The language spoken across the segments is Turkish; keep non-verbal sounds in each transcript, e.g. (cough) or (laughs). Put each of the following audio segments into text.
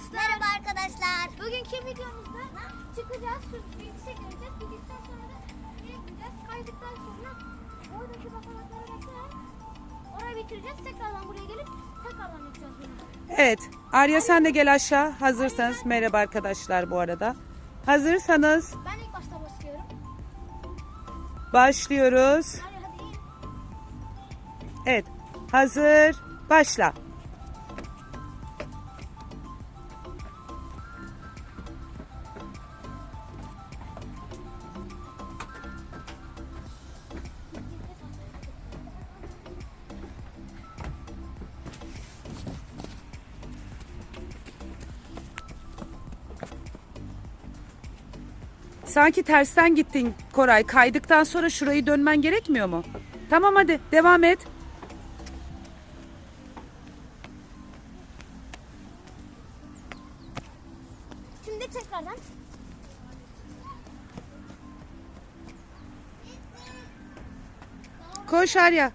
arkadaşlar. Merhaba arkadaşlar. Bugünkü videomuzda çıkacağız. Bilgisayar göreceğiz. Bildikten sonra da nereye gideceğiz? Kaydıktan sonra oradaki basamaklara basarak orayı bitireceğiz. Tekrardan buraya gelip tekrardan yapacağız bunu. Evet. Arya sen de gel aşağı. Hazırsanız merhaba arkadaşlar bu arada. Hazırsanız Ben ilk başta başlıyorum. başlıyoruz. Hadi hadi. Evet. Hazır. Başla. Sanki tersten gittin Koray. Kaydıktan sonra şurayı dönmen gerekmiyor mu? Tamam hadi devam et. Şimdi tekrardan. Koş Arya.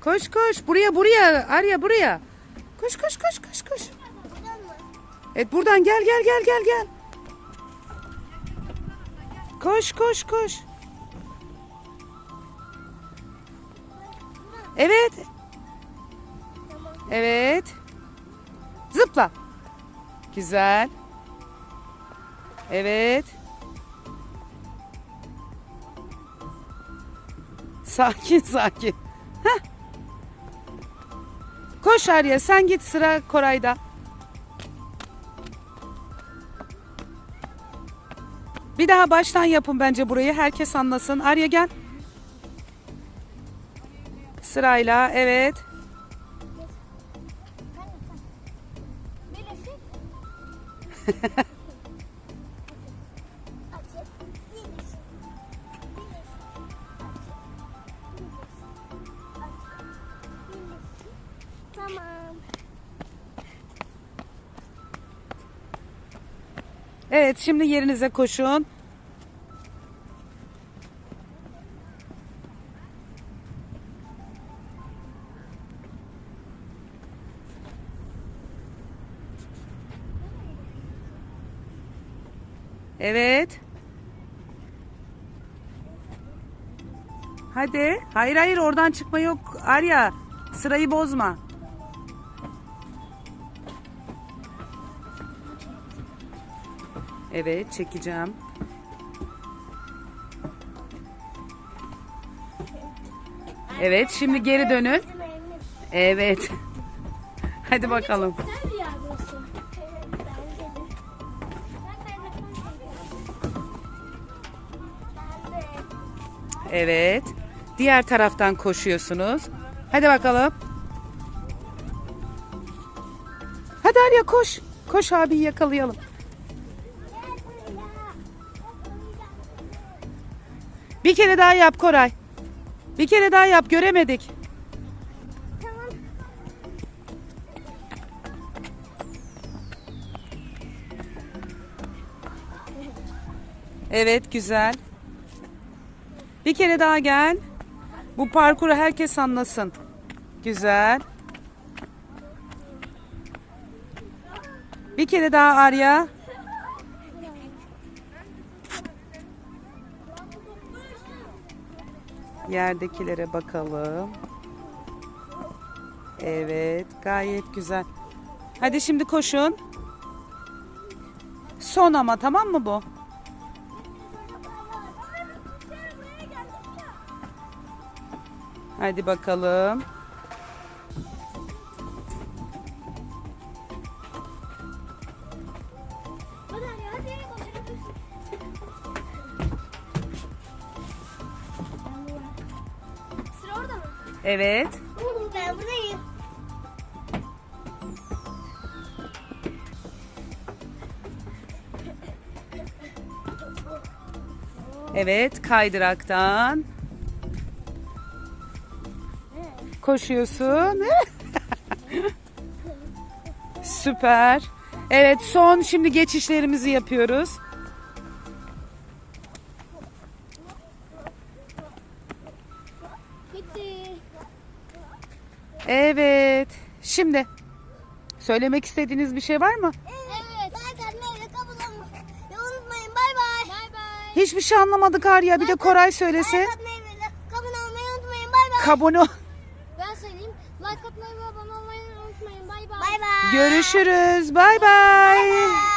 Koş koş. Buraya buraya. Arya buraya. Koş koş koş koş koş. Evet buradan gel gel gel gel gel. Koş koş koş. Evet. Evet. Zıpla. Güzel. Evet. Sakin sakin. Heh. Koş Arya sen git sıra Koray'da. Bir daha baştan yapın bence burayı herkes anlasın. Arya gel. Sırayla evet. Tamam. Evet şimdi yerinize koşun. Evet. Hadi. Hayır hayır oradan çıkma yok. Arya sırayı bozma. Evet çekeceğim. Evet şimdi geri dönün. Evet. (laughs) Hadi bakalım. Evet. Diğer taraftan koşuyorsunuz. Hadi bakalım. Hadi Arya koş. Koş abi yakalayalım. Bir kere daha yap Koray. Bir kere daha yap göremedik. Evet güzel. Bir kere daha gel. Bu parkuru herkes anlasın. Güzel. Bir kere daha Arya. Yerdekilere bakalım. Evet, gayet güzel. Hadi şimdi koşun. Son ama tamam mı bu? Hadi bakalım. Evet. Ben buradayım. Evet, kaydıraktan. Koşuyorsun. Süper. Evet son şimdi geçişlerimizi yapıyoruz. Evet. Şimdi söylemek istediğiniz bir şey var mı? Evet. Hiçbir şey anlamadık Arya. Bir de Koray söylesin. Abone olmayı unutmayın. Bay bay. Abone Like abone olmayı unutmayın. Bay bay. Görüşürüz. Bay bay.